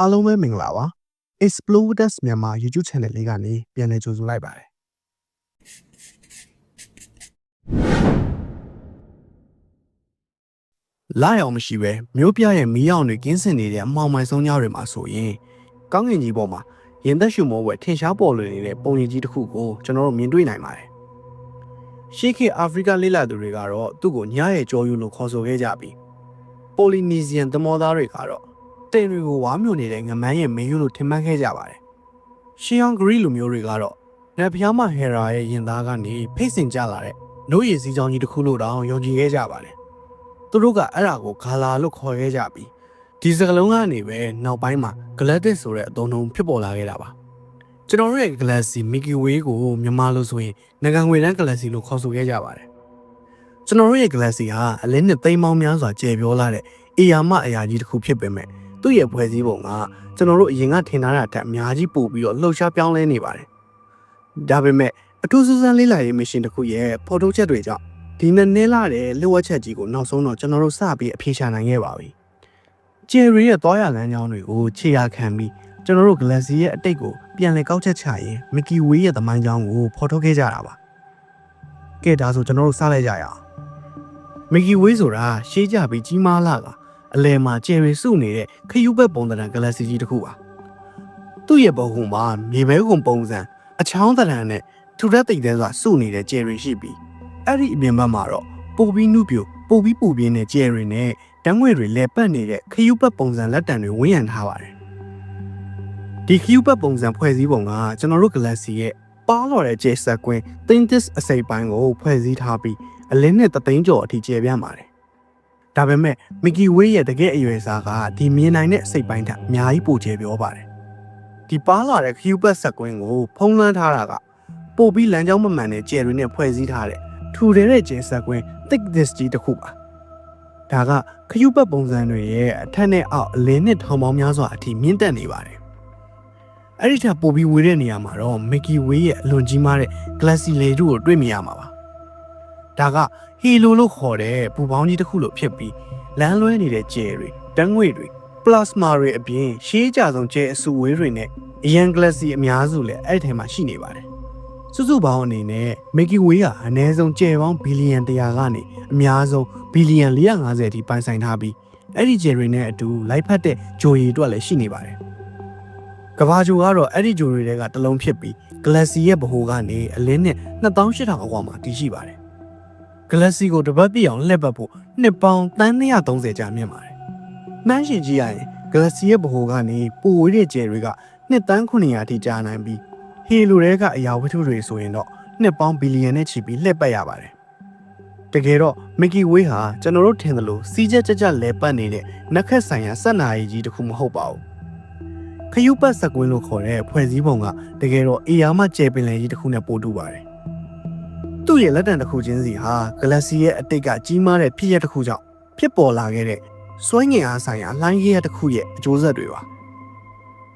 အားလုံးပဲမင်္ဂလာပါ Exploders မြန်မာ YouTube Channel လေးကနေပြန်လည်ကြိုဆိုလိုက်ပါတယ်လာရောက်မရှိပဲမျိုးပြရဲ့မီးအောင်တွေကင်းစင်နေတဲ့အမောင်မိုင်ဆုံးညတွေမှာဆိုရင်ကောင်းကင်ကြီးပေါ်မှာရင်သက်ရှူမောဝဲထင်ရှားပေါ်လွင်နေတဲ့ပုံရင်ကြီးတစ်ခုကိုကျွန်တော်တို့မြင်တွေ့နိုင်ပါတယ်ရှေးခေတ်အာဖရိကလေလာသူတွေကတော့သူ့ကိုညရဲ့ကြောယူလို့ခေါ်ဆိုခဲ့ကြပြီးပိုလီနီဇီယန်သမောသားတွေကတော့ တင်တွေကိုဝါမျိုးနေတဲ့ငမန်းရဲ့မင်းယူလို့ထင်မှတ်ခဲ့ကြပါတယ်ရှီယွန်ဂရီလူမျိုးတွေကတော့နတ်ဖျားမဟေရာရဲ့ရင်သားကနေဖိတ်စင်ကြလာတဲ့နိုးရည်စည်းကြောင်းကြီးတစ်ခုလို့တောင်ယုံကြည်ခဲ့ကြပါတယ်သူတို့ကအဲ့ဒါကိုဂါလာလို့ခေါ်ခဲ့ကြပြီးဒီစကလုံးကနေပဲနောက်ပိုင်းမှာ galactic ဆိုတဲ့အသုံးအနှုန်းဖြစ်ပေါ်လာခဲ့တာပါကျွန်တော်တို့ရဲ့ galaxy Milky Way ကိုမြန်မာလို့ဆိုရင်ငကံငွေတန်း galaxy လို့ခေါ်ဆိုခဲ့ကြပါတယ်ကျွန်တော်တို့ရဲ့ galaxy ဟာအလင်းနဲ့သိမ်းပေါင်းများစွာကျယ်ပြောလာတဲ့အရာမအရာကြီးတစ်ခုဖြစ်ပေမဲ့ သူ့ရဲ့ဖွဲ့စည်းပုံကကျွန်တော်တို့အရင်ကထင်ထားတာတက်အများကြီးပို့ပြီးတော့လှုပ်ရှားပြောင်းလဲနေပါတယ်ဒါပေမဲ့အထူးစူးစမ်းလေးလာရေးမရှင်တစ်ခုရဲ့ဖော်ထုတ်ချက်တွေကြောင့်ဒီနဲ့နဲလာတဲ့လျှို့ဝှက်ချက်ကြီးကိုနောက်ဆုံးတော့ကျွန်တော်တို့စပြီးအပြေရှာနိုင်ခဲ့ပါပြီဂျယ်ရီရဲ့သွားရလမ်းကြောင်းတွေကိုခြေရာခံပြီးကျွန်တော်တို့ Galaxy ရဲ့အတိတ်ကိုပြန်လည်ကောက်ချက်ချရင် Mickey Way ရဲ့သမိုင်းကြောင်းကိုဖော်ထုတ်ခဲ့ကြတာပါကဲဒါဆိုကျွန်တော်တို့စလိုက်ကြရအောင် Mickey Way ဆိုတာရှေးကြပြီးကြီးမားလာက အလယ်မှာကျယ်ရီစုနေတဲ့ခရူးဘက်ပုံသဏ္ဍာန် Galaxy ကြီးတစ်ခုပါသူ့ရဲ့ပုံကုံမှာမြေပဲကုံပုံစံအချောင်းသဏ္ဍာန်နဲ့ထူထပ်သိမ့်တဲ့စွာစုနေတဲ့ကျယ်ရီရှိပြီးအဲ့ဒီအပြင်ဘက်မှာတော့ပိုပြီးနုပြိုပိုပြီးပူပြင်းတဲ့ကျယ်ရီနဲ့တန်းငွေတွေလဲပတ်နေတဲ့ခရူးဘက်ပုံစံလက်တံတွေဝန်းရံထားပါတယ်ဒီခရူးဘက်ပုံစံဖွဲ့စည်းပုံကကျွန်တော်တို့ Galaxy ရဲ့ပါလာတဲ့ကျယ်ဆက်ကွင်း Thintis အစိပ်ပိုင်းကိုဖွဲ့စည်းထားပြီးအလင်းနဲ့တသိန်းကျော်အထိကျယ်ပြန့်ပါတယ် ဒါပေမဲ့ Mickey Way ရဲ့တကယ်အရွယ်စားကဒီမြင်နိုင်တဲ့အစိပ်ပိုင်းထက်အများကြီးပိုကျယ်ပြောပါတယ်ဒီပါလာတဲ့ Cubert ဆက်ကွင်းကိုဖုံးလွှမ်းထားတာကပို့ပြီးလမ်းကြောင်းမမှန်တဲ့ကျယ်တွေနဲ့ဖွဲ့စည်းထားတဲ့ထူတဲ့ကျယ်ဆက်ကွင်း thick this ကြီးတစ်ခုပါဒါကခရုပတ်ပုံစံတွေရဲ့အထက်နဲ့အောက်အလင်းနဲ့ထောင်ပေါင်းများစွာအထိမြင့်တက်နေပါတယ်အဲ့ဒီထက်ပိုပြီးဝေးတဲ့နေရာမှာတော့ Mickey Way ရဲ့အလွန်ကြီးမားတဲ့ Glassy လေထုကိုတွေ့မြင်ရမှာပါ ဒါကဟီလိုလို့ခေါ်တဲ့ပူပေါင်းကြီးတစ်ခုလို့ဖြစ်ပြီးလမ်းလွဲနေတဲ့ကျယ်တွေတန်းငွေတွေပလတ်စမာတွေအပြင်ရှေးကြဆုံးကျဲအဆူဝေးတွေနဲ့အရန်ဂလက်စီအများစုလည်းအဲ့ဒီထဲမှာရှိနေပါတယ်။စုစုပေါင်းအနေနဲ့ Milky Way ဟာအနည်းဆုံးကျယ်ပေါင်းဘီလီယံ100ကနေအများဆုံးဘီလီယံ450အထိပိုင်ဆိုင်ထားပြီးအဲ့ဒီကျယ်တွေနဲ့အတူလိုက်ဖက်တဲ့ဂျိုရီအတွက်လည်းရှိနေပါတယ်။ကဘာဂျိုကတော့အဲ့ဒီဂျိုရီတွေကတလုံးဖြစ်ပြီး Galaxy ရဲ့ဗဟိုကနေအလင်းနဲ့2800အကွာမှာတည်ရှိပါတယ်။ Galaxy ကိုတပတ်ပြည့်အောင်လှည့်ပတ်ဖို့နှစ်ပေါင်း330ကြာမြင့်ပါတယ်။မှန်းရှင်ကြည့်ရရင် Galaxy ရဲ့ဗဟိုကနေပိုဝေးတဲ့ကျယ်တွေကနှစ်တန်း900အထိကြာနိုင်ပြီးဟီလိုတွေကအရာဝတ္ထုတွေဆိုရင်တော့နှစ်ပေါင်းဘီလီယံနဲ့ချီပြီးလှည့်ပတ်ရပါတယ်။တကယ်တော့ Mickey Way ဟာကျွန်တော်တို့ထင်သလိုစီးကျက်ကြက်ကြက်လဲပတ်နေတဲ့နက်ခက်ဆိုင်ရာစက်နာရီကြီးတစ်ခုမဟုတ်ပါဘူး။ခယူးပတ်စကွင်းလို့ခေါ်တဲ့ဖွဲ့စည်းပုံကတကယ်တော့အေယာမကျယ်ပင်လယ်ကြီးတစ်ခုနဲ့ပို့တူပါတယ်။ သူ့ရဲ့လက်တံတစ်ခုချင်းစီဟာ Galaxy ရဲ့အတိတ်ကကြီးမားတဲ့ဖြစ်ရပ်တစ်ခုကြောင့်ဖြစ်ပေါ်လာခဲ့တဲ့စွမ်းငင်အားဆိုင်ရာလှိုင်းကြီးရတစ်ခုရဲ့အကျိုးဆက်တွေပါ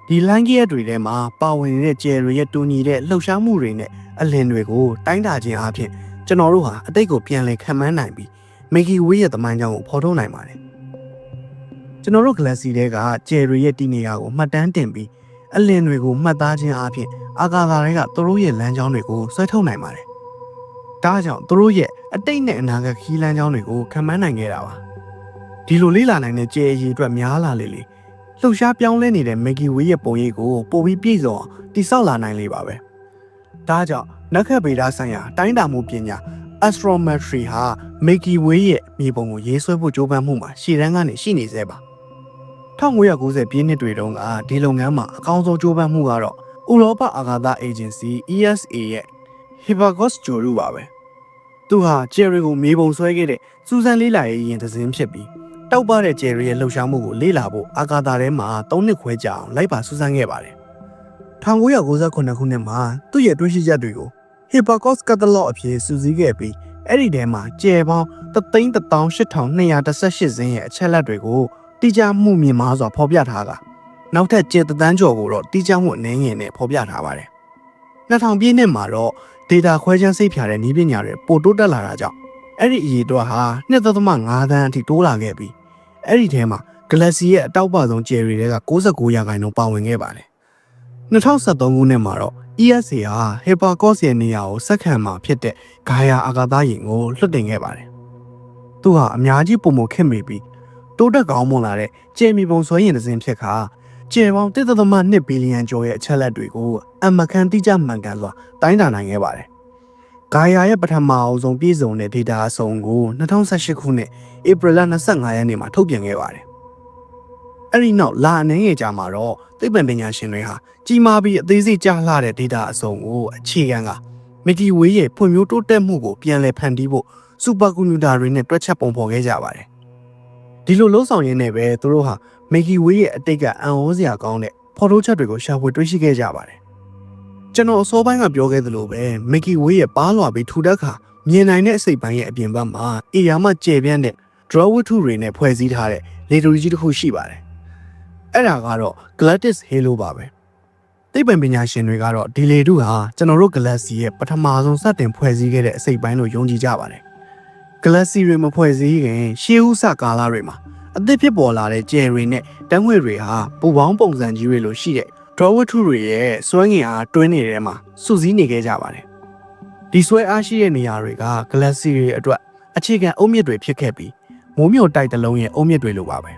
ဒီလှိုင်းကြီးရတွေထဲမှာပါဝင်နေတဲ့ကျယ်တွေရဲ့တူညီတဲ့လှုပ်ရှားမှုတွေနဲ့အလင်တွေကိုတိုင်းတာခြင်းအပြင်ကျွန်တော်တို့ဟာအတိတ်ကိုပြန်လည်ခံမှန်းနိုင်ပြီး Mickey Way ရဲ့သမိုင်းကြောင်းကိုဖော်ထုတ်နိုင်ပါတယ်ကျွန်တော်တို့ Galaxy တွေကကျယ်တွေရဲ့တည်နေရာကိုမှတ်တမ်းတင်ပြီးအလင်တွေကိုမှတ်သားခြင်းအပြင်အာကာသတွေကသူတို့ရဲ့လမ်းကြောင်းတွေကိုဆွဲထုတ်နိုင်ပါတယ် ဒါကြောင့်သူတို့ရဲ့အတိတ်နဲ့အနာဂတ်ခီးလမ်းကြောင်းတွေကိုခံမှန်းနိုင်ခဲ့တာပါဒီလိုလေးလာနိုင်တဲ့ကြဲအရေးအတွက်များလာလေလေလှုပ်ရှားပြောင်းလဲနေတဲ့ Mickey Way ရဲ့ပုံရိပ်ကိုပိုပြီးပြည့်စုံအောင်တိစောက်လာနိုင်လေပါပဲဒါကြောင့်နက္ခဗေဒဆိုင်ရာတိုင်းတာမှုပညာ astrometry ဟာ Mickey Way ရဲ့မြေပုံကိုရေးဆွဲဖို့ကြိုးပမ်းမှုမှာရှေ့တန်းကနေရှိနေသေးပါ1990ပြည့်နှစ်တွေတုန်းကဒီလုပ်ငန်းမှာအကောင်းဆုံးကြိုးပမ်းမှုကတော့ဥရောပအာကာသအေဂျင်စီ ESA ရဲ့ Hipparcos ဂျိုရုပါပဲသူဟာဂျယ်ရီကိုမြေပုံဆွဲခဲ့တဲ့စူဇန်လေးလာရဲ့ရင်သစင်းဖြစ်ပြီးတောက်ပတဲ့ဂျယ်ရီရဲ့လှုပ်ရှားမှုကိုလေ့လာဖို့အာကာသထဲမှာ၃နှစ်ခွဲကြာအောင်လိုက်ပါစူးစမ်းခဲ့ပါတယ်1998ခုနှစ်မှာသူ့ရဲ့တွေ့ရှိချက်တွေကို Hipparcos Catalog အဖြစ်စူးစီးခဲ့ပြီးအဲ့ဒီထဲမှာကျယ်ပေါင်း3,8218ဇင်းရဲ့အချက်လက်တွေကိုတိကျမှုမြင်မာစွာဖော်ပြထားတာနောက်ထပ်ကျယ်တန်းကျော်ကိုတော့တိကျမှုအနည်းငယ်နဲ့ဖော်ပြထားပါတယ်2000ပြည့်နှစ်မှာတော့ data ခွဲခြမ်းစိတ်ဖြာတဲ့နည်းပညာတွေပိုတိုးတက်လာတာကြောင့်အဲ့ဒီအရေးတော့ဟာ2.5သန်းအထိတိုးလာခဲ့ပြီးအဲ့ဒီထဲမှာ Galaxy ရဲ့အတောက်ပဆုံးကျယ်ရီတွေက69ရာခိုင်နှုန်းပါဝင်ခဲ့ပါတယ်2013ခုနှစ်မှာတော့ ESA ဟာ Hypercos ရဲ့နေရာကိုစက္ကန့်မှာဖြစ်တဲ့ Gaia အာကာသယာဉ်ကိုလွှတ်တင်ခဲ့ပါတယ်သူဟာအများကြီးပုံမခက်မိပြီးတိုးတက်ကောင်းမွန်လာတဲ့ကျယ်မီပုံဆွဲရင်တစ်စင်းဖြစ်ခါ ကျယ်ပေါင်း1.2ဘီလီယံကျော်ရဲ့အချက်လက်တွေကိုအမကန်တိကျမှန်ကန်စွာတိုင်းတာနိုင်ခဲ့ပါတယ်။ Gaia ရဲ့ပထမအဆုံးပြည်စုံတဲ့ data အစုံကို2018ခုနှစ်ဧပြီလ25ရက်နေ့မှာထုတ်ပြန်ခဲ့ပါတယ်။အဲ့ဒီနောက်လာအနေငယ်ကြမှာတော့သိပ္ပံပညာရှင်တွေဟာကြီးမားပြီးအသေးစိတ်ကြားလှတဲ့ data အစုံကိုအခြေခံက Milky Way ရဲ့ဖွံ့ဖြိုးတိုးတက်မှုကိုပြန်လည်ဖန်တီးဖို့ super computer တွေနဲ့တွက်ချက်ပုံဖော်ခဲ့ကြပါတယ်။ဒီလိုလှုပ်ဆောင်ရင်းနဲ့ပဲသူတို့ဟာ Milky Way ရဲ့အတိတ်ကအံ့ဩစရာကောင်းတဲ့ဖော်တိုးချက်တွေကိုရှာဖွေတွေ့ရှိခဲ့ကြပါတယ်။ကျွန်တော်အစောပိုင်းကပြောခဲ့သလိုပဲ Milky Way ရဲ့ပါးလွှာပြီးထူတက်ခါမြင်နိုင်တဲ့အစိတ်ပိုင်းရဲ့အပြင်ဘက်မှာအေယာမှကျယ်ပြန့်တဲ့ draw ဝတ္ထုတွေနဲ့ဖွဲ့စည်းထားတဲ့လေတိုကြီးတစ်ခုရှိပါတယ်။အဲ့ဒါကတော့ Galactic Halo ပါပဲ။သိပ္ပံပညာရှင်တွေကတော့ဒီလေတုဟာကျွန်တော်တို့ Galaxy ရဲ့ပထမဆုံးစတင်ဖွဲ့စည်းခဲ့တဲ့အစိတ်ပိုင်းလို့ယုံကြည်ကြပါတယ်။ Galaxy တွေမဖွဲ့စည်းခင်ရှေးဥစကာလတွေမှာ အသစ်ဖြစ်ပေါ်လာတဲ့ကြယ်တွေနဲ့တန်းငွေတွေဟာပူပေါင်းပုံစံကြီးတွေလိုရှိတဲ့ draw ဝတ္ထုတွေရဲ့စွဲငင်အားတွင်းနေတဲ့မှာစုစည်းနေခဲ့ကြပါတယ်။ဒီစွဲအားရှိတဲ့နေရာတွေက galaxy တွေအတွက်အခြေခံအုတ်မြစ်တွေဖြစ်ခဲ့ပြီးမိုးမြို့တိုက်တစ်လုံးရဲ့အုတ်မြစ်တွေလိုပါပဲ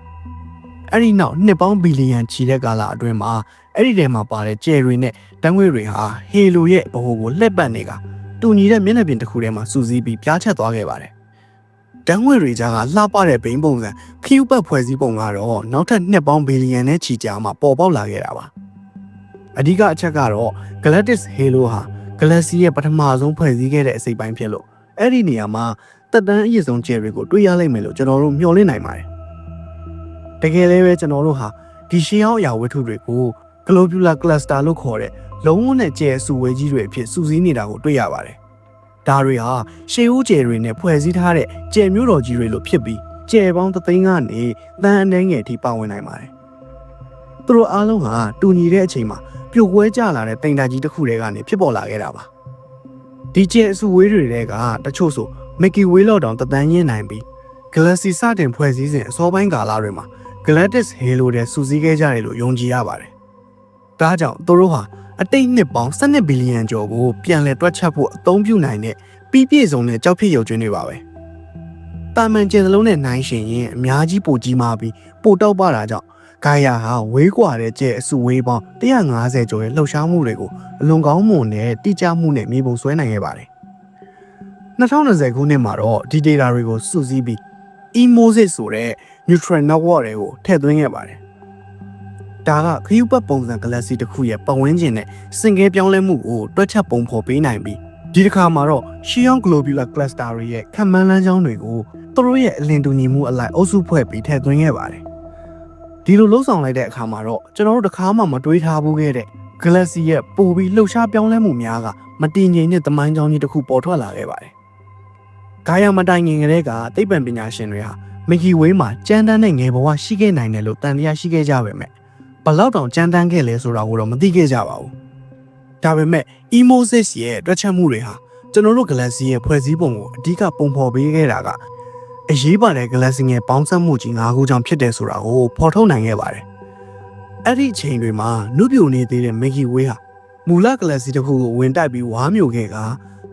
။အဲ့ဒီနောက်နှစ်ပေါင်းဘီလီယံချီတဲ့ကာလအတွင်းမှာအဲ့ဒီထဲမှာပါတဲ့ကြယ်တွေနဲ့တန်းငွေတွေဟာဟေလိုရဲ့ဗဟိုကိုလှည့်ပတ်နေကတူညီတဲ့မျက်နှာပြင်တစ်ခုထဲမှာစုစည်းပြီးပြားချက်သွားခဲ့ပါတယ်။ တန်းငွေတွေကြားကလှပတဲ့ဘိန်းပုံစံခရူပတ်ဖွဲ့စည်းပုံကတော့နောက်ထပ်နှစ်ပေါင်းဘီလီယံနဲ့ချီကြာမှပေါ်ပေါက်လာခဲ့တာပါအဓိကအချက်ကတော့ Galactic Halo ဟာ Galaxy ရဲ့ပထမဆုံးဖွဲ့စည်းခဲ့တဲ့အစိပ်ပိုင်းဖြစ်လို့အဲ့ဒီနေရာမှာတက်တန်းအရည်ဆုံးကျယ်တွေကိုတွေ့ရလိမ့်မယ်လို့ကျွန်တော်တို့မျှော်လင့်နိုင်ပါတယ်တကယ်လည်းပဲကျွန်တော်တို့ဟာဒီရှင်းအောင်အရာဝတ္ထုတွေကို globular cluster လို့ခေါ်တဲ့လုံးဝနဲ့ကျယ်အစုဝေးကြီးတွေအဖြစ်စုစည်းနေတာကိုတွေ့ရပါတယ် ဒါတွေဟာရှေးဦးကျယ်တွေနဲ့ဖွဲ့စည်းထားတဲ့ကျယ်မျိုးတော်ကြီးတွေလို့ဖြစ်ပြီးကျယ်ပေါင်းသသိန်းကနေတန်အနေငယ်ထိပါဝင်နိုင်ပါတယ်။သူတို့အားလုံးဟာတူညီတဲ့အချိန်မှာပြိုကွဲကျလာတဲ့တိမ်တာကြီးတစ်ခုတည်းကနေဖြစ်ပေါ်လာခဲ့တာပါ။ဒီကျယ်အစုဝေးတွေတဲကတချို့ဆို Milky Way လောက်တောင်တသန်းရင်းနိုင်ပြီး Galaxy စတင်ဖွဲ့စည်းစဉ်အစောပိုင်းကာလတွေမှာ Galactic Halo တဲ့စူးစီးခဲ့ကြတယ်လို့ယုံကြည်ရပါတယ်။ဒါကြောင့်သူတို့ဟာ အတိတ်နှစ်ပေါင်း12ဘီလီယံကျော်ကိုပြန်လည်တွက်ချက်ဖို့အသုံးပြုနိုင်တဲ့ပြီးပြည့်စုံတဲ့ကြောက်ဖြစ်ရုပ်ကျွင်းတွေပါပဲ။တာမန်ကျယ်စလုံးနဲ့နိုင်ရှင်ရင်အများကြီးပိုကြီးမားပြီးပိုတောက်ပတာကြောင့်ဂိုင်ယာဟာဝေးကွာတဲ့ကျဲအစုဝေးပေါင်း150ကျော်ရဲ့လှုပ်ရှားမှုတွေကိုအလွန်ကောင်းမွန်တဲ့တိကျမှုနဲ့မြေပုံဆွဲနိုင်ခဲ့ပါတယ်။2020ခုနှစ်မှာတော့ဒီ data တွေကိုစုစည်းပြီး Emosis ဆိုတဲ့ neutral network တွေကိုထည့်သွင်းခဲ့ပါတယ်။ ဒါကခရူပတ်ပုံစံ galaxy တစ်ခုရဲ့ပတ်ဝန်းကျင်နဲ့စင်ကဲပြောင်းလဲမှုကိုတွက်ချက်ပုံဖော်ပေးနိုင်ပြီးဒီတစ်ခါမှာတော့ Xi'an Globular Cluster တွေရဲ့ခံမှန်းလမ်းကြောင်းတွေကိုသူတို့ရဲ့အလင်းတူညီမှုအလိုက်အုပ်စုဖွဲ့ပြီးထည့်သွင်းခဲ့ပါတယ်။ဒီလိုလှုပ်ဆောင်လိုက်တဲ့အခါမှာတော့ကျွန်တော်တို့တစ်ခါမှမတွေးထားဘူးခဲ့တဲ့ Galaxy ရဲ့ပိုပြီးလှုပ်ရှားပြောင်းလဲမှုများကမတည်ငြိမ်တဲ့သမိုင်းကြောင်းကြီးတစ်ခုပေါ်ထွက်လာခဲ့ပါတယ်။ဂါယာမတိုင်ငင်ကလေးကသိပ္ပံပညာရှင်တွေဟာ Milky Way မှာကြမ်းတမ်းတဲ့ငယ်ဘဝရှိခဲ့နိုင်တယ်လို့တန်တရားရှိခဲ့ကြပါမယ်။ ဘလောက်တောင်ကြမ်းတမ်းခဲ့လဲဆိုတာကိုတော့မသိခဲ့ကြပါဘူး။ဒါပေမဲ့ Emosis ရဲ့တွက်ချက်မှုတွေဟာကျွန်တော်တို့ Galaxy ရဲ့ဖွဲ့စည်းပုံကိုအဓိကပုံဖော်ပေးခဲ့တာကအရေးပါတဲ့ Galaxy ရဲ့ပေါင်းစပ်မှုကြီး၅ခုကြောင့်ဖြစ်တယ်ဆိုတာကိုဖော်ထုတ်နိုင်ခဲ့ပါတယ်။အဲ့ဒီအချိန်တွေမှာနုပြိုနေသေးတဲ့ Milky Way ဟာမူလ Galaxy တစ်ခုကိုဝင်တိုက်ပြီးဝါမျိုးခဲ့က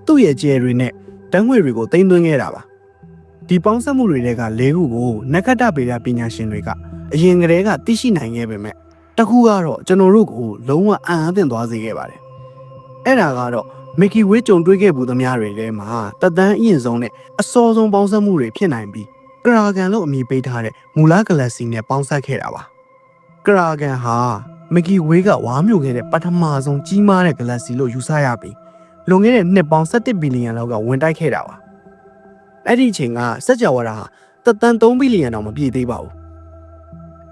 သူ့ရဲ့ကျယ်တွေနဲ့တန်းငွေတွေကိုတင်သွင်းခဲ့တာပါ။ဒီပေါင်းစပ်မှုတွေတွေက၄ခုကိုနက္ခတ္တပေဒပညာရှင်တွေကအရင်ကတည်းကသိရှိနိုင်ခဲ့ပေမဲ့ တခုကတော့ကျွန်တော်တို့ကိုလုံးဝအံ့အားသင့်သွားစေခဲ့ပါတယ်။အဲ့ဒါကတော့ Mickey Way ကြုံတွေ့ခဲ့ဘူးသမျှတွေထဲမှာတသန်းအရင်ဆုံးနဲ့အစောဆုံးပေါင်းစပ်မှုတွေဖြစ်နိုင်ပြီးကရာဂန်လို့အမည်ပေးထားတဲ့မူလ Galaxy နဲ့ပေါင်းစပ်ခဲ့တာပါကရာဂန်ဟာ Mickey Way ကဝါမျိုးခဲ့တဲ့ပထမဆုံးကြီးမားတဲ့ Galaxy လို့ယူဆရပြီးလွန်ခဲ့တဲ့နှစ်ပေါင်း17ဘီလီယံလောက်ကဝင်တိုက်ခဲ့တာပါအဲ့ဒီအချိန်ကစက်ကြဝဠာဟာတသန်း3ဘီလီယံတောင်မပြည့်သေးပါဘူး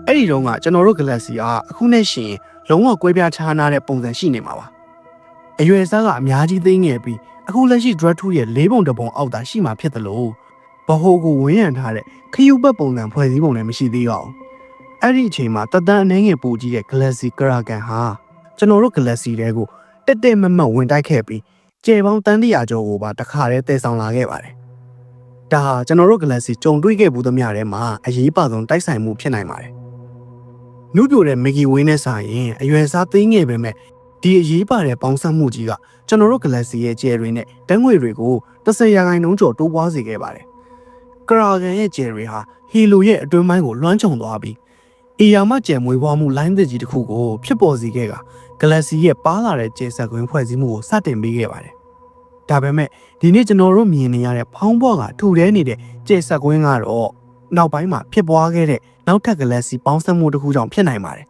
အဲ့ဒီတုန်းကကျွန်တော်တို့ Galaxy ကအခုနဲ့ရှင်လုံးဝကွဲပြားခြားနားတဲ့ပုံစံရှိနေမှာပါအရွယ်စားကအများကြီးသိငယ်ပြီးအခုလက်ရှိ Drug 2ရဲ့၄ပုံတစ်ပုံအောက်သာရှိမှဖြစ်တယ်လို့ဘဟိုကိုဝင်းရံထားတဲ့ခယူပတ်ပုံစံဖွဲ့စည်းပုံလည်းမရှိသေးပါဘူးအဲ့ဒီအချိန်မှာတသန်းအနေငယ်ပူကြီးတဲ့ Galaxy Kraken ဟာကျွန်တော်တို့ Galaxy တွေကိုတက်တက်မတ်မတ်ဝင်တိုက်ခဲ့ပြီးကျယ်ပေါင်းတန်းတရာကျော်ကိုပါတခါတည်းတည်ဆောင်လာခဲ့ပါတယ်ဒါဟာကျွန်တော်တို့ Galaxy ကြုံတွေ့ခဲ့ဘူးသမျှထဲမှာအရေးပါဆုံးတိုက်ဆိုင်မှုဖြစ်နိုင်ပါတယ် နုပြိုတဲ့မီဂီဝင်းနဲ့စာရင်အရွယ်စားသိငယ်ပဲမဲ့ဒီအရေးပါတဲ့ပေါင်းစပ်မှုကြီးကကျွန်တော်တို့ Galaxy ရဲ့ကျယ်တွေနဲ့တန်းငွေတွေကို30ရာခိုင်နှုန်းကျော်တိုးပွားစေခဲ့ပါတယ်။ကရာဂန်ရဲ့ကျယ်တွေဟာဟီလိုရဲ့အတွင်းပိုင်းကိုလွှမ်းခြုံသွားပြီးအေယာမကျယ်မွေးဖွားမှုလိုင်းသစ်ကြီးတစ်ခုကိုဖြစ်ပေါ်စေခဲ့က Galaxy ရဲ့ပါလာတဲ့ကျယ်ဆက်ကွင်းဖွဲ့စည်းမှုကိုစတင်ပေးခဲ့ပါတယ်။ဒါပေမဲ့ဒီနေ့ကျွန်တော်တို့မြင်နေရတဲ့ဖောင်းပွားကထူထဲနေတဲ့ကျယ်ဆက်ကွင်းကတော့ နောက်ပိုင်းမှာဖြစ်ပွားခဲ့တဲ့နောက်ထပ် Galaxy ပေါင်းစပ်မှုတစ်ခုကြောင့်ဖြစ်နိုင်ပါတယ်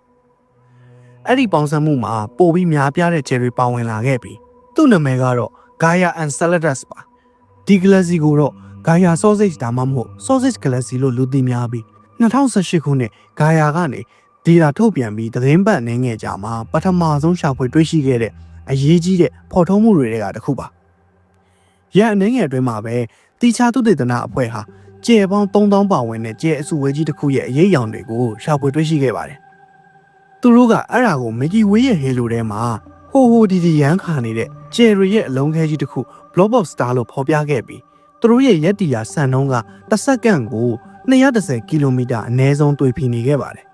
။အဲ့ဒီပေါင်းစပ်မှုမှာပိုပြီးများပြားတဲ့ Cherry ပါဝင်လာခဲ့ပြီးသူ့နာမည်ကတော့ Gaia Enceladus ပါ။ဒီ Galaxy ကိုတော့ Gaia Sausage ဒါမှမဟုတ် Sausage Galaxy လို့လူသိများပြီး2018ခုနှစ် Gaia ကနေဒေတာထုတ်ပြန်ပြီးသတင်းပတ်နေငယ်ကြမှာပထမဆုံးရှာဖွေတွေ့ရှိခဲ့တဲ့အရေးကြီးတဲ့ဖော်ထုတ်မှုတွေကတစ်ခုပါ။ရန်အနေငယ်အတွင်းမှာပဲတီချာသုတေသနအဖွဲ့ဟာ ကျဲပေါင်း3000ပါဝင်တဲ့ကျဲအစုဝေးကြီးတစ်ခုရဲ့အရေးအယောင်တွေကိုရှာဖွေတွေ့ရှိခဲ့ပါတယ်။သူတို့ကအဲ့ဒါကိုမီကီဝေးရဲ့ဟေလိုထဲမှာဟိုဟိုဒီဒီရန်ခါနေတဲ့ကျယ်ရီရဲ့အလုံးခဲကြီးတစ်ခု blob of star လို့ဖော်ပြခဲ့ပြီးသူတို့ရဲ့ရက်တီယာစံနှုန်းကတစ်စက္ကန့်ကို230ကီလိုမီတာအနည်းဆုံးတွေ့ဖီနေခဲ့ပါတယ်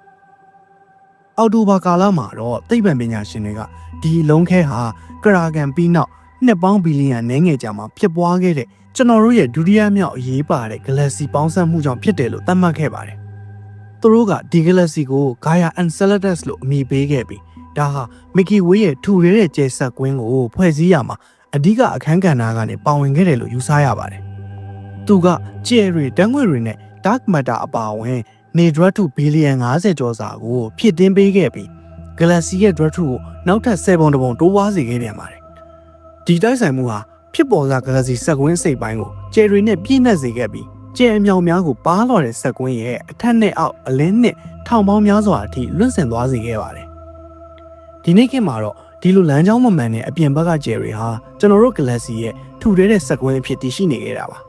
။အော်တိုဘာကာလမှာတော့သိပ္ပံပညာရှင်တွေကဒီလုံးခဲဟာကရာဂန်ပြီးနောက်နှစ်ပေါင်းဘီလီယံနည်းငယ်ကြာမှာဖြစ်ပွားခဲ့တဲ့ ကျွန်တော်တို့ရဲ့ဒုတိယမြောက်အရေးပါတဲ့ Galaxy ပေါင်းစပ်မှုကြောင့်ဖြစ်တယ်လို့သတ်မှတ်ခဲ့ပါတယ်။သူတို့ကဒီ Galaxy ကို Gaia Enceladus လို့အမည်ပေးခဲ့ပြီးဒါဟာ Milky Way ရဲ့ထူရဲတဲ့ကျယ်ဆက်ကွင်းကိုဖွဲ့စည်းရမှာအဓိကအခန်းကဏ္ဍကနေပါဝင်ခဲ့တယ်လို့ယူဆရပါတယ်။သူကကျယ်ရီတန်းငွေတွေနဲ့ Dark Matter အပါအဝင်နေဒရတ်ထုဘီလီယံ50ကျော်စာကိုဖြစ်တင်းပေးခဲ့ပြီး Galaxy ရဲ့ Drat ထုကိုနောက်ထပ်7ပုံတစ်ပုံတိုးပွားစေခဲ့ပြန်ပါတယ်။ဒီတိုက်ဆိုင်မှုဟာ ဖြစ်ပေါ်လာ Galaxy စက်ကွင်းစိတ်ပိုင်းကိုကျယ်ရီနဲ့ပြည့်နှက်စေခဲ့ပြီးကျယ်အမြောင်များကိုပါလာတဲ့စက်ကွင်းရဲ့အထက်နဲ့အောက်အလင်းနဲ့ထောင်ပေါင်းများစွာအထိလွင့်ဆင်သွားစေခဲ့ပါတယ်။ဒီနေ့ခေတ်မှာတော့ဒီလိုလမ်းကြောင်းမမှန်တဲ့အပြင်ဘက်ကကျယ်ရီဟာကျွန်တော်တို့ Galaxy ရဲ့ထူထဲတဲ့စက်ကွင်းအဖြစ်တည်ရှိနေခဲ့တာပါ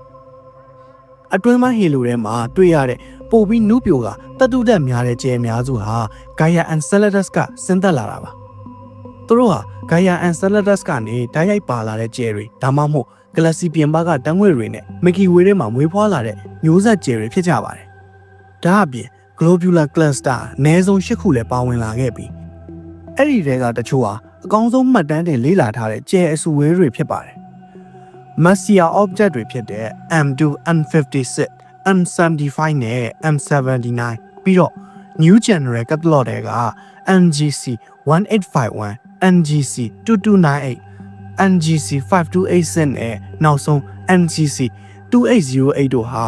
။အတွင်းပိုင်းဟီလိုထဲမှာတွေ့ရတဲ့ပိုပြီးနုပြိုကတတုတက်များတဲ့ကျယ်များစုဟာ Gaia Enceladus ကဆင်းသက်လာတာပါ။ သူတို့ဟာ Gaia Enceladus ကနေတိုက်ရိုက်ပါလာတဲ့ကျယ်တွေဒါမှမဟုတ် Galaxy ပြင်ပကတန်းငွေတွေနဲ့ Milky Way ထဲမှာမွေးဖွားလာတဲ့မျိုးဆက်ကျယ်တွေဖြစ်ကြပါတယ်။ဒါအပြင် Globular Cluster အနည်းဆုံး၈ခုလည်းပါဝင်လာခဲ့ပြီးအဲ့ဒီတွေကတချို့ဟာအကောင်းဆုံးမှတ်တမ်းတင်လေ့လာထားတဲ့ကျယ်အစုဝေးတွေဖြစ်ပါတယ်။ Messier object တွေဖြစ်တဲ့ M2, M56, M75 နဲ့ M79 ပြီးတော့ New General Catalog တွေက NGC 1851 NGC 2298 NGC 5286နဲ့နောက်ဆုံး NGC 2808တို့ဟာ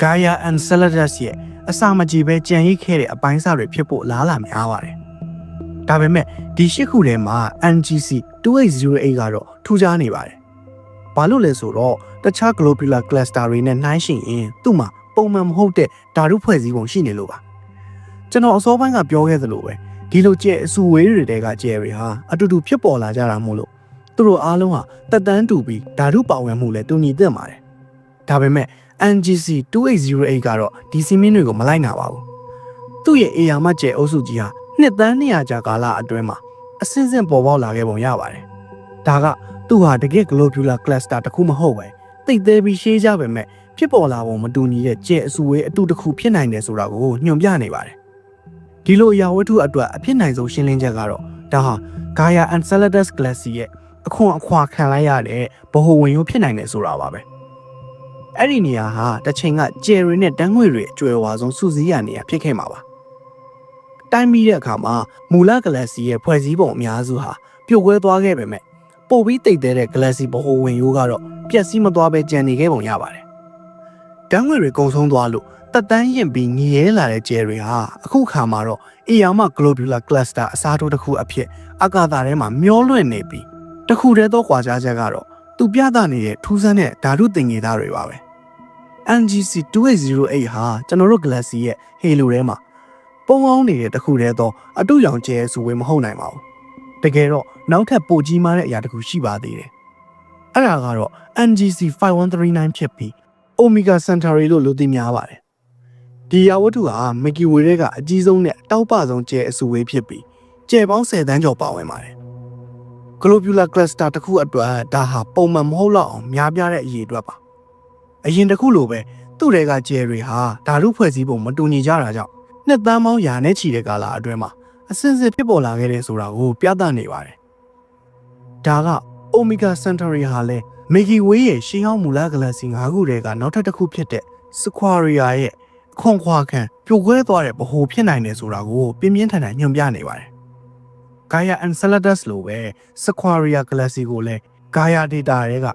Gaia Enceladus ရဲ့အစာမကြေပဲကြံရိပ်ခဲ့တဲ့အပိုင်းအစတွေဖြစ်ဖို့လားလာများပါတယ်။ဒါပေမဲ့ဒီရှစ်ခုထဲမှာ NGC 2808ကတော့ထူးခြားနေပါတယ်။ဘာလို့လဲဆိုတော့တခြား globular cluster တွေနဲ့နှိုင်းယှဉ်ရင်သူ့မှာပုံမှန်မဟုတ်တဲ့ဓာတုဖွဲ့စည်းပုံရှိနေလို့ပါ။ကျွန်တော်အစောပိုင်းကပြောခဲ့သလိုပဲ ဒီလိုကျဲအစုဝေးတွေတဲကကျဲတွေဟာအတူတူဖြစ်ပေါ်လာကြတာမို့လို့သူတို့အားလုံးဟာတက်တန်းတူပြီးဓာတုပါဝင်မှုလည်းတူညီသင့်ပါတယ်။ဒါပေမဲ့ NGC 2808ကတော့ဒီစီမင်းတွေကိုမလိုက်နိုင်ပါဘူး။သူ့ရဲ့အေယာမကျဲအုပ်စုကြီးဟာနှစ်သန်း200ကြာကာလအတွင်းမှာအစင်းစင်းပေါ်ပေါက်လာခဲ့ပုံရပါတယ်။ဒါကသူ့ဟာတကယ် globular cluster တစ်ခုမဟုတ်ပဲတိတ်သေးပြီးရှေးကြပေမဲ့ဖြစ်ပေါ်လာပုံမတူညီတဲ့ကျဲအစုဝေးအတူတစ်ခုဖြစ်နိုင်တယ်ဆိုတာကိုညွှန်ပြနေပါတယ်။ ဒီလိုအရာဝတ္ထုအတွက်အဖြစ်နိုင်ဆုံးရှင်းလင်းချက်ကတော့ဒါဟာ Gaia Enceladus Galaxy ရဲ့အခွန်အခွာခံလိုက်ရတဲ့ဗဟိုဝင်ရိုးဖြစ်နိုင်တယ်ဆိုတာပါပဲ။အဲ့ဒီနေရာဟာတစ်ချိန်ကကျယ်ရီနဲ့တန်းငွေတွေအကျွယ်ဝါဆုံးစုစည်းရနေရဖြစ်ခဲ့မှာပါ။တိုင်းပြီးတဲ့အခါမှာမူလ Galaxy ရဲ့ဖွဲ့စည်းပုံအများစုဟာပြိုကွဲသွားခဲ့ပေမဲ့ပို့ပြီးတိတ်သေးတဲ့ Galaxy ဗဟိုဝင်ရိုးကတော့ပျက်စီးမသွားဘဲကျန်နေခဲ့ပုံရပါတယ်။တန်းငွေတွေကုံဆုံးသွားလို့ တက်တန်းရင်ပြီးငရဲလာတဲ့ကျယ်တွေဟာအခုခါမှာတော့အေယာမ globular cluster အစားထိုးတစ်ခုအဖြစ်အကာတာထဲမှာမျောလွင့်နေပြီးတခုတည်းသောကွာခြားချက်ကတော့သူပြသနေတဲ့ထူးဆန်းတဲ့ဓာတုသင်္ကေတတွေပါပဲ NGC 2808ဟာကျွန်တော်တို့ Galaxy ရဲ့ Halo ထဲမှာပုံအောင်နေတဲ့တခုတည်းသောအတုရောင်ကျဲဆိုဝေမဟုတ်နိုင်ပါဘူးတကယ်တော့နောက်ထပ်ပိုကြီးမားတဲ့အရာတစ်ခုရှိပါသေးတယ်အဲ့ဒါကတော့ NGC 5139ဖြစ်ပြီး Omega Centauri လို့လူသိများပါတယ် ဒီရဝတ္ထုဟာ Milky Way ရဲ့ကအကြီးဆုံးနဲ့တောက်ပဆုံးကျဲအစုဝေးဖြစ်ပြီးကျဲပေါင်း10တန်းကျော်ပါဝင်ပါတယ် globular cluster တစ်ခုအတွက်ဒါဟာပုံမှန်မဟုတ်တော့အောင်များပြားတဲ့အရေးအတွက်ပါအရင်တစ်ခုလိုပဲသူ့တွေကကျဲတွေဟာဓာတုဖွဲ့စည်းပုံမတူညီကြတာကြောင့်နှစ်သန်းပေါင်းရာနဲ့ချီတဲ့ကာလအတွင်းမှာအစဉ်စဉ်ဖြစ်ပေါ်လာခဲ့တဲ့ဆိုတာကိုပြသနေပါတယ်။ဒါက Omega Centauri ဟာလဲ Milky Way ရဲ့ရှေးဟောင်းမူလဂလက်ဆီ၅ခုတည်းကနောက်ထပ်တစ်ခုဖြစ်တဲ့ Sequoia ရဲ့အ ခွန်ခွာခံပြိုကွဲသွားတဲ့ဗဟိုဖြစ်နိုင်တယ်ဆိုတာကိုပြင်းပြင်းထန်ထန်ညွှန်ပြနေပါတယ်။ Gaia Enceladus လိုပဲ Sequoia Galaxy ကိုလည်း Gaia data တွေက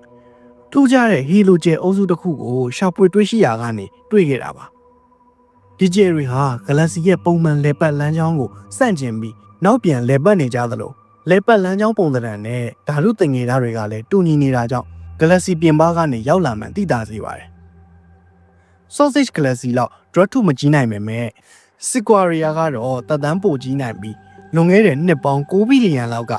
ထူးခြားတဲ့ halogen အုပ်စုတစ်ခုကိုရှာဖွေတွေ့ရှိရာကနေတွေ့ခဲ့တာပါ။ဒီဂျယ်တွေဟာ Galaxy ရဲ့ပုံမှန်လေပတ်လမ်းကြောင်းကိုစန့်ကျင်ပြီးနောက်ပြန်လေပတ်နေကြသလိုလေပတ်လမ်းကြောင်းပုံသဏ္ဍာန်နဲ့ဓာတုသင်္ကေတတွေကလည်းတူညီနေတာကြောင့် Galaxy ပြင်ပကနေရောက်လာမှန်သိတာစေပါတယ်။ Sausage Galaxy လောက် drug ထုမကြီးနိုင်ပေမဲ့ Sequoia ကတော့တသန်းပိုကြီးနိုင်ပြီးလွန်ခဲ့တဲ့နှစ်ပေါင်း6ဘီလီယံလောက်က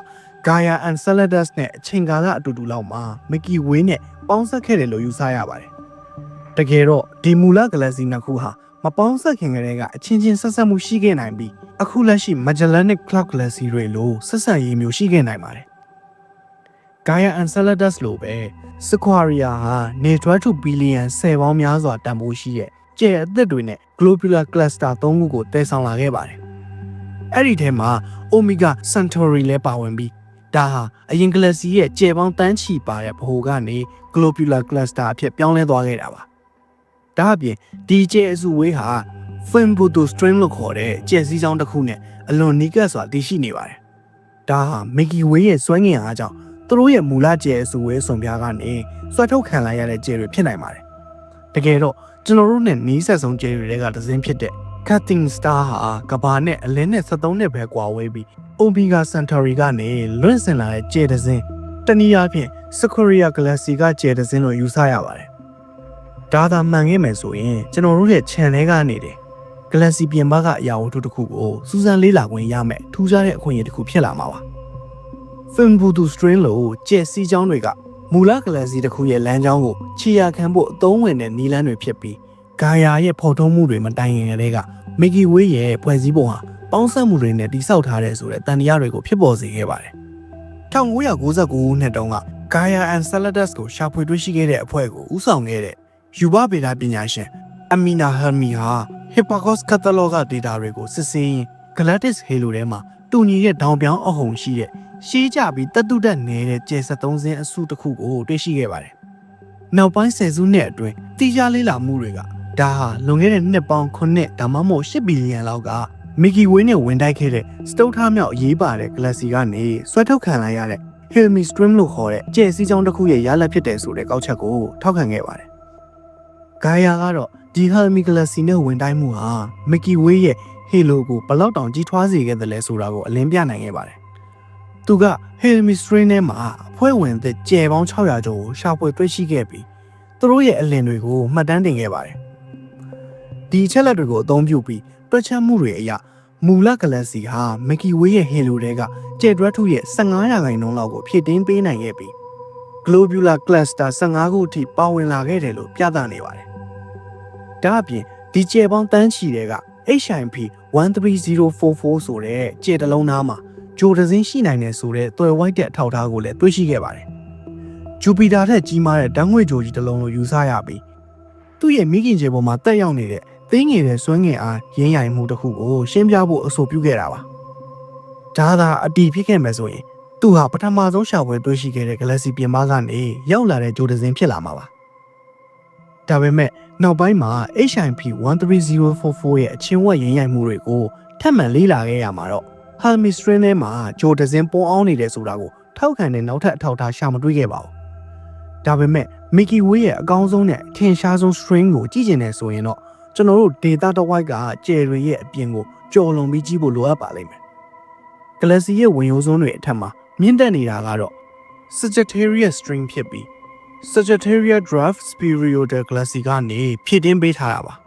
Gaia Enceladus နဲ့အချိန်ကာလအတူတူလောက်မှာ Milky Way နဲ့ပေါင်းစပ်ခဲ့တယ်လို့ယူဆရပါတယ်။တကယ်တော့ဒီမူလ Galaxy နှစ်ခုဟာမပေါင်းစပ်ခင်ကတည်းကအချင်းချင်းဆက်ဆက်မှုရှိခဲ့နိုင်ပြီးအခုလက်ရှိ Magellanic Cloud Galaxy တွေလိုဆက်ဆံရေးမျိုးရှိခဲ့နိုင်ပါတယ်။ Gaia Enceladus လိုပဲ Sequoia ဟာနေထွားထုဘီလီယံ10ပေါင်းများစွာတန်ဖိုးရှိတဲ့ကျဲအသစ်တွေနဲ့ Globular Cluster 3ခုကိုတည်ဆောင်လာခဲ့ပါတယ်။အဲ့ဒီထဲမှာ Omega Centauri လည်းပါဝင်ပြီးဒါဟာအရင် Galaxy ရဲ့ကျယ်ပေါင်းတန်းချီပါတဲ့ဗဟိုကနေ Globular Cluster အဖြစ်ပြောင်းလဲသွားခဲ့တာပါ။ဒါအပြင်ဒီကျယ်အစုဝေးဟာ Fimbuto String လို့ခေါ်တဲ့ကျယ်စည်းကြောင်းတစ်ခုနဲ့အလွန်နီးကပ်စွာတည်ရှိနေပါတယ်။ဒါဟာ Milky Way ရဲ့စွမ်းငင်အားကြောင့် သူတို့ရဲ့မူလကျယ်အစုဝေးစွန်ပြားကနေဆွဲထုတ်ခံလိုက်ရတဲ့ကျယ်တွေဖြစ်နိုင်ပါတယ်။တကယ်တော့ကျွန်တော်တို့နဲ့နီးစပ်ဆုံးကျယ်တွေကတစ်စင်းဖြစ်တဲ့ Cutting Star ဟာကဘာနဲ့အလင်းနဲ့73နှစ်ပဲကွာဝေးပြီး Omega Centauri ကနေလွင့်စင်လာတဲ့ကျယ်တစ်စင်းတနည်းအားဖြင့် Sequoia Galaxy ကကျယ်တစ်စင်းလို့ယူဆရပါတယ်။ဒါသာမှန်ခဲ့မယ်ဆိုရင်ကျွန်တော်တို့ရဲ့ channel ကနေတယ် Galaxy ပြင်ပကအရာဝတ္ထုတစ်ခုကိုစူးစမ်းလေ့လာခွင့်ရမယ်ထူးခြားတဲ့အခွင့်အရေးတစ်ခုဖြစ်လာမှာပါ။ Fimbutu String လို့ကျယ်စီးကြောင်းတွေကမူလ Galaxy တစ်ခုရဲ့လမ်းကြောင်းကိုခြေရာခံဖို့အသုံးဝင်တဲ့နည်းလမ်းတွေဖြစ်ပြီး Gaia ရဲ့ဖော်ထုတ်မှုတွေမတိုင်ခင်ကတည်းက Milky Way ရဲ့ဖွဲ့စည်းပုံဟာပေါင်းစပ်မှုတွေနဲ့တိစောက်ထားတဲ့ဆိုတဲ့တန်တရားတွေကိုဖြစ်ပေါ်စေခဲ့ပါတယ်။1999ခုနှစ်တုန်းက Gaia Enceladus ကိုရှာဖွေတွေ့ရှိခဲ့တဲ့အဖွဲ့ကိုဦးဆောင်ခဲ့တဲ့ယူဘဗေဒပညာရှင် Amina Helmi ဟာ Hipparcos Catalog က data တွေကိုစစ်ဆေးရင်း Galactic Halo ထဲမှာတူညီတဲ့ဒေါင်ပြောင်းအဟုန်ရှိတဲ့ ရှေးကြပြီးတက်တုတက်နေတဲ့ကျယ်73စင်းအစုတစ်ခုကိုတွေ့ရှိခဲ့ပါတယ်။နောက်ပိုင်းဆယ်စုနှစ်အတွင်းတိကျလေးလာမှုတွေကဒါဟာလွန်ခဲ့တဲ့နှစ်ပေါင်း9ဒါမှမဟုတ်10ဘီလီယံလောက်က Milky Way နဲ့ဝင်တိုက်ခဲ့တဲ့စတုတ်ထားမြောက်အရေးပါတဲ့ Galaxy ကနေဆွဲထုတ်ခံလိုက်ရတဲ့ Hilmi Stream လို့ခေါ်တဲ့ကျယ်စီးကြောင်းတစ်ခုရဲ့ရလဒ်ဖြစ်တယ်ဆိုတဲ့ကောက်ချက်ကိုထောက်ခံခဲ့ပါတယ်။ Gaia ကတော့ဒီ Hilmi Galaxy နဲ့ဝင်တိုက်မှုဟာ Milky Way ရဲ့ Halo ကိုဘလောက်တောင်ကြီးထွားစေခဲ့တယ်လဲဆိုတာကိုအလင်းပြနိုင်ခဲ့ပါတယ်။ သူက Hilmi Stream ထဲမှာအဖွဲ့ဝင်သစ်ကျယ်ပေါင်း600ကျော်ကိုရှာဖွေတွေ့ရှိခဲ့ပြီးသူတို့ရဲ့အလင်းတွေကိုမှတ်တမ်းတင်ခဲ့ပါတယ်။ဒီအချက်လက်တွေကိုအသုံးပြုပြီးတွက်ချက်မှုတွေအရမူလ Galaxy ဟာ Milky Way ရဲ့ Halo တွေကကျယ်တွက်ထုရဲ့15ရာခိုင်နှုန်းလောက်ကိုဖြည့်တင်းပေးနိုင်ခဲ့ပြီး Globular Cluster 15ခုအထိပါဝင်လာခဲ့တယ်လို့ပြသနေပါတယ်။ဒါအပြင်ဒီကျယ်ပေါင်းတန်းချီတွေက HIP 13044ဆိုတဲ့ကျယ်တလုံးသားမှာ ဂျိုဒဇင်းရှိနိုင်တယ်ဆိုတဲ့သွယ်ဝိုက်တဲ့အထောက်အထားကိုလည်းတွေ့ရှိခဲ့ပါတယ်။ဂျူပီတာထက်ကြီးမားတဲ့ဓာတ်ငွေ့ကြိုကြီးတစ်လုံးလို့ယူဆရပြီးသူ့ရဲ့မိခင်ကျယ်ပေါ်မှာတက်ရောက်နေတဲ့သင်းငယ်တဲ့စွမ်းငင်အားရင်းရိုင်မှုတစ်ခုကိုရှင်းပြဖို့အဆိုပြုခဲ့တာပါ။ဒါသာအတီးဖြစ်ခဲ့မယ်ဆိုရင်သူဟာပထမဆုံးရှာဖွေတွေ့ရှိခဲ့တဲ့ Galaxy ပြင်ပကနေရောက်လာတဲ့ဂျိုဒဇင်းဖြစ်လာမှာပါ။ဒါပေမဲ့နောက်ပိုင်းမှာ HIP 13044ရဲ့အချင်းဝက်ရင်းရိုင်မှုတွေကိုထပ်မံလေ့လာခဲ့ရမှာတော့ Halmi String ထဲမှာဂျိုဒဇင်းပုံအောင်နေတယ်ဆိုတာကိုထောက်ခံတဲ့နောက်ထပ်အထောက်အထားရှာမတွေ့ခဲ့ပါဘူး။ဒါပေမဲ့ Milky Way ရဲ့အကောင်းဆုံးနဲ့အထင်ရှားဆုံး string ကိုကြည့်ကျင်နေဆိုရင်တော့ကျွန်တော်တို့ data တစ်ဝိုက်ကကျယ်တွေရဲ့အပြင်ကိုကြော်လွန်ပြီးကြည့်ဖို့လိုအပ်ပါလိမ့်မယ်။ Galaxy ရဲ့ဝင်ရိုးစွန်းတွေအထက်မှာမြင့်တက်နေတာကတော့ Sagittarius string ဖြစ်ပြီး Sagittarius Draft Spirioidal Galaxy ကနေဖြည့်တင်းပေးထားတာပါ။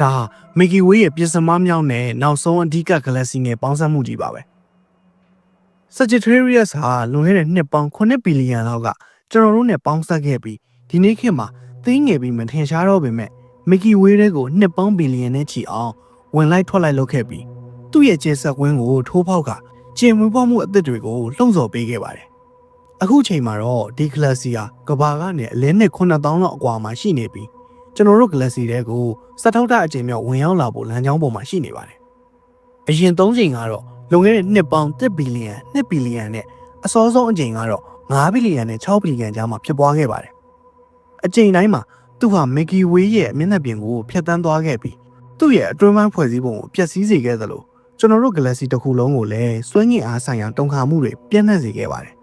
ဒါဟာ Milky Way ရဲ့ပြစ်စမမြောက်နဲ့နောက်ဆုံးအဓိက Galaxy နဲ့ပေါင်းစပ်မှုကြီးပါပဲ။ Sagittarius ဟာလွန်ခဲ့တဲ့နှစ်ပေါင်း9ဘီလီယံလောက်ကကျွန်တော်တို့နဲ့ပေါင်းစပ်ခဲ့ပြီးဒီနေ့ခေတ်မှာသိငယ်ပြီးမထင်ရှားတော့ပေမဲ့ Milky Way တွေကိုနှစ်ပေါင်းဘီလီယံနဲ့ချီအောင်ဝင်လိုက်ထွက်လိုက်လုပ်ခဲ့ပြီးသူ့ရဲ့ကျဲဆက်ကွင်းကိုထိုးဖောက်ကကျင်မွေးပွားမှုအသစ်တွေကိုလှုံ့ဆော်ပေးခဲ့ပါတယ်။အခုချိန်မှာတော့ဒီ Galaxy ဟာကဘာကနေအလင်းနဲ့9000လောက်အကွာမှာရှိနေပြီး ကျွန်တော်တို့ Galaxy တဲကိုစက်ထောက်တာအချိန်မြောက်ဝင်ရောက်လာဖို့လမ်းကြောင်းပေါ်မှာရှိနေပါတယ်။အရင်၃ချိန်ကတော့လွန်ခဲ့တဲ့နှစ်ပေါင်း1ဘီလီယံ2ဘီလီယံနဲ့အစောဆုံးအချိန်ကတော့9ဘီလီယံနဲ့6ဘီလီယံကြားမှာဖြစ်ပွားခဲ့ပါတယ်။အချိန်တိုင်းမှာသူဟာ Milky Way ရဲ့မျက်နှာပြင်ကိုဖျက်ဆီးသွားခဲ့ပြီးသူ့ရဲ့အတွင်းပိုင်းဖွဲ့စည်းပုံကိုပျက်စီးစေခဲ့သလိုကျွန်တော်တို့ Galaxy တစ်ခုလုံးကိုလည်းစွဲငင်အားဆိုင်ရာတုံခါမှုတွေပြန့်နှံ့စေခဲ့ပါတယ်။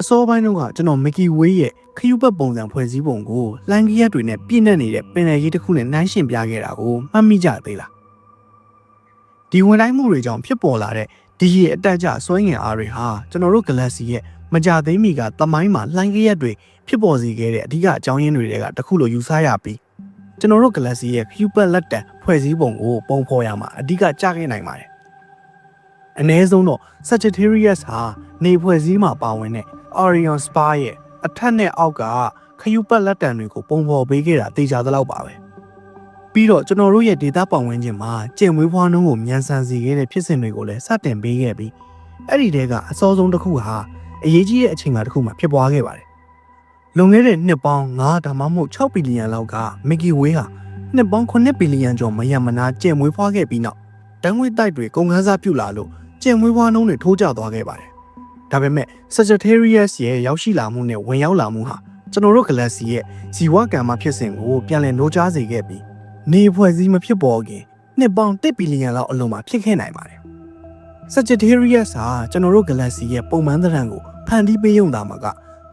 အစောပိုင်းတုန်းကကျွန်တော် Milky Way ရဲ့ခရူပတ်ပုံစံဖွဲ့စည်းပုံကိုလန်ကီရက်တွေနဲ့ပြည့်နှက်နေတဲ့ပင်လယ်ကြီးတစ်ခုနဲ့နှိုင်းယှဉ်ပြခဲ့တာကိုမှတ်မိကြသေးလား။ဒီဝင်တိုင်းမှုတွေကြောင့်ဖြစ်ပေါ်လာတဲ့ဒီရဲ့အတက်အကျစွဲငင်အားတွေဟာကျွန်တော်တို့ Galaxy ရဲ့မကြသေးမီကသမိုင်းမှာလှိုင်းကရက်တွေဖြစ်ပေါ်စေခဲ့တဲ့အဓိကအကြောင်းရင်းတွေကတစ်ခုလိုယူဆရပြီးကျွန်တော်တို့ Galaxy ရဲ့ Cupid လက်တံဖွဲ့စည်းပုံကိုပုံဖော်ရမှာအဓိကကြားခဲ့နိုင်ပါတယ်။ အ ਨੇ ဆုံးတော့ Sagittarius ဟာနေဖွဲ့စည်းမှာပါဝင်တဲ့ Orion Spy ရဲ့အထက်နဲ့အောက်ကခယူပတ်လက်တံတွေကိုပုံဖော်ပေးခဲ့တာတေချာသလောက်ပါပဲ။ပြီးတော့ကျွန်တော်တို့ရဲ့ဒေတာပတ်ဝန်းကျင်မှာကျင့်မွေးဖွားနှုန်းကိုမြန်ဆန်စေခဲ့တဲ့ဖြစ်စဉ်တွေကိုလည်းစတင်ပေးခဲ့ပြီးအဲ့ဒီတဲကအစောဆုံးတစ်ခုဟာအရေးကြီးတဲ့အချိန်ကတစ်ခုမှဖြစ်ပွားခဲ့ပါတယ်။လွန်ခဲ့တဲ့နှစ်ပေါင်း9ဒါမှမဟုတ်6ဘီလီယံလောက်က Milky Way ဟာနှစ်ပေါင်း9ဘီလီယံကျော်မရမနာကျင့်မွေးဖွားခဲ့ပြီးနောက်တန်းငွေတိုက်တွေကုန်ခန်းစားပြုလာလို့ ကျင့်မွေးဖွားနှုန်းတွေထိုးကျသွားခဲ့ပါတယ်။ဒါပေမဲ့ Sagittarius ရဲ့ရောက်ရှိလာမှုနဲ့ဝင်ရောက်လာမှုဟာကျွန်တော်တို့ Galaxy ရဲ့ဇီဝကံမဖြစ်စဉ်ကိုပြန်လည်နှိုးကြားစေခဲ့ပြီးနေဖွဲ့စည်းမဖြစ်ပေါ်ခင်နှစ်ပေါင်း1ဘီလီယံလောက်အလုံးမှာဖြစ်ခဲ့နိုင်ပါတယ်။ Sagittarius ဟာကျွန်တော်တို့ Galaxy ရဲ့ပုံမှန်သဏ္ဍာန်ကိုဖန်တီးပေးရုံသာမှာက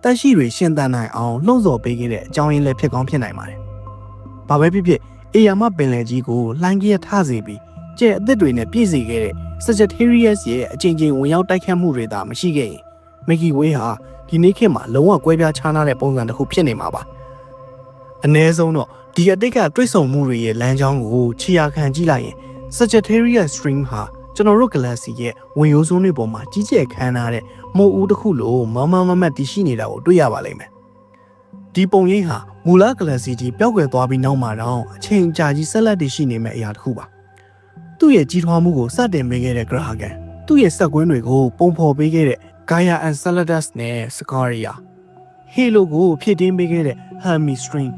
တက်ရှိတွေရှင်သန်နိုင်အောင်လှုံ့ဆော်ပေးခဲ့တဲ့အကြောင်းရင်းလည်းဖြစ်ကောင်းဖြစ်နိုင်ပါတယ်။ဘာပဲဖြစ်ဖြစ်အေယာမပင်လယ်ကြီးကိုလှိုင်းကြီးထစေပြီး ကျဲအသစ်တွေနဲ့ပြည့်စေခဲ့တဲ့ Sagittarius ရဲ့အချိန်ချင်းဝင်ရောက်တိုက်ခတ်မှုတွေသာမရှိခဲ့ရင် Milky Way ဟာဒီနေ့ခေတ်မှာလုံးဝကွဲပြားခြားနားတဲ့ပုံစံတစ်ခုဖြစ်နေမှာပါ။အ ਨੇ ဆုံးတော့ဒီအတိတ်ကတွိတ်ဆုံမှုတွေရဲ့လမ်းကြောင်းကိုခြေရာခံကြည့်လိုက်ရင် Sagittarius Stream ဟာကျွန်တော်တို့ Galaxy ရဲ့ဝင်ရိုးစွန်းတွေပေါ်မှာကြီးကျယ်ခမ်းနားတဲ့မိုးဦးတစ်ခုလိုမမမမတ်တည်ရှိနေတာကိုတွေ့ရပါလိမ့်မယ်။ဒီပုံရိပ်ဟာမူလ Galaxy ကြီးပျောက်ကွယ်သွားပြီးနောက်မှာတော့အချိန်ကြာကြီးဆက်လက်တည်ရှိနေမယ့်အရာတစ်ခုပါ။ သူ့ရဲ့ကြီးထွားမှုကိုစတင်ပေးခဲ့တဲ့ Grahagan သူ့ရဲ့စက်ကွင်းတွေကိုပုံဖော်ပေးခဲ့တဲ့ Gaia Enceladus နဲ့ Scaria Halo ကိုဖြည့်တင်းပေးခဲ့တဲ့ Hermes String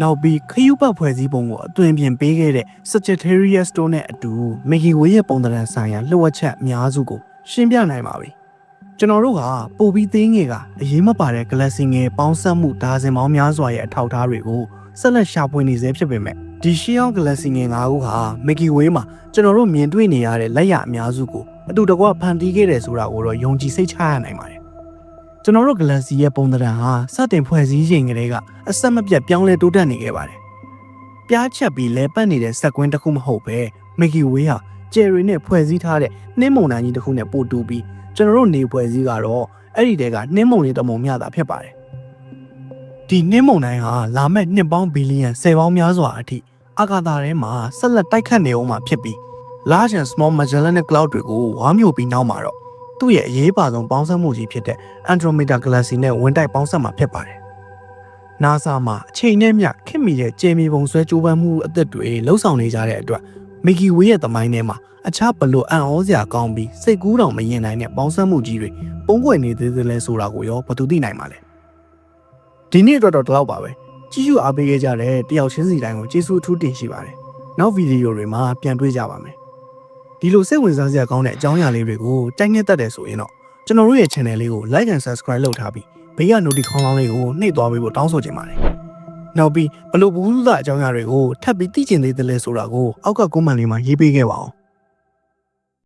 နောက်ပြီးခရူပတ်ဖွဲ့စည်းပုံကိုအသွင်ပြင်ပေးခဲ့တဲ့ Sagittarius တို့နဲ့အတူ Milky Way ရဲ့ပုံသဏ္ဍာန်ဆိုင်ရာလှုပ်ဝက်ချက်အများစုကိုရှင်းပြနိုင်ပါပြီ။ကျွန်တော်တို့ကပိုပြီးသေးငယ်ကအရေးမပါတဲ့ Galaxy ငယ်ပေါင်းစပ်မှုဒါဇင်ပေါင်းများစွာရဲ့အထောက်အထားတွေကိုဆက်လက်ရှာဖွေနေစေဖြစ်ပေမဲ့ ဒီရှီယော Galaxy ငယ်၅ခုဟာ Milky Way မှာကျွန်တော်တို့မြင်တွေ့နေရတဲ့လက်ရအများစုကိုအတူတကွဖန်တီးခဲ့တယ်ဆိုတာကိုတော့ယုံကြည်စိတ်ချရနိုင်ပါတယ်။ကျွန်တော်တို့ Galaxy ရဲ့ပုံသဏ္ဍာန်ဟာစတင်ဖွဲ့စည်းချိန်ကလေးကအဆက်မပြတ်ပြောင်းလဲတိုးတက်နေခဲ့ပါတယ်။ပြားချက်ပြီးလဲပတ်နေတဲ့စက်ကွင်းတစ်ခုမဟုတ်ပဲ Milky Way ဟာကျယ်ရီနဲ့ဖွဲ့စည်းထားတဲ့နှင်းမုန်တိုင်းကြီးတစ်ခုနဲ့ပို့တူပြီးကျွန်တော်တို့နေဖွဲ့စည်းကတော့အဲ့ဒီတဲကနှင်းမုန်လေးတမုံမြတာဖြစ်ပါတယ်။ဒီနှင်းမုန်တိုင်းဟာလာမဲ့နှစ်ပေါင်းဘီလီယံ10ပေါင်းများစွာအထိ အာကာသထဲမှာဆက်လက်တိုက်ခတ်နေအောင်မှာဖြစ်ပြီး large and small Magellanic Cloud တွေကိုဝါမျိုးပြီးနောက်မှာတော့သူ့ရဲ့အရေးပါဆုံးပေါင်းစပ်မှုကြီးဖြစ်တဲ့ Andromeda Galaxy နဲ့ဝင်တိုက်ပေါင်းစပ်မှာဖြစ်ပါတယ်။ NASA မှာအချိန်နဲ့မျှခင်မီတဲ့ကျေမီပုံဆွဲကြိုးပမ်းမှုအသက်တွေလှုပ်ဆောင်နေကြတဲ့အတွက် Milky Way ရဲ့သမိုင်းထဲမှာအခြားဘလို့အံ့ဩစရာကောင်းပြီးစိတ်ကူးတောင်မရင်နိုင်တဲ့ပေါင်းစပ်မှုကြီးတွေပုံပွင့်နေသေးသေးလဲဆိုတာကိုရောဘယ်သူသိနိုင်မှာလဲ။ဒီနေ့အတွက်တော့ဒီလောက်ပါပဲ။ ကြည့်ရှုအားပေးခဲ့ကြတဲ့တယောက်ချင်းစီတိုင်းကိုကျေးဇူးအထူးတင်ရှိပါတယ်။နောက်ဗီဒီယိုတွေမှာပြန်တွေ့ကြပါမယ်။ဒီလိုစိတ်ဝင်စားစရာကောင်းတဲ့အကြောင်းအရာလေးတွေကိုတိုက်နှစ်သက်တယ်ဆိုရင်တော့ကျွန်တော်တို့ရဲ့ channel လေးကို like and subscribe လုပ်ထားပြီးဘေးက notification ခေါင်းလောင်းလေးကိုနှိပ်သွားပေးဖို့တောင်းဆိုချင်ပါတယ်။နောက်ပြီးဘလို့ဘူးလူသားအကြောင်းအရာတွေကိုထပ်ပြီးသိချင်သေးတယ်လဲဆိုတာကိုအောက်က comment လေးမှာရေးပေးခဲ့ပါအောင်။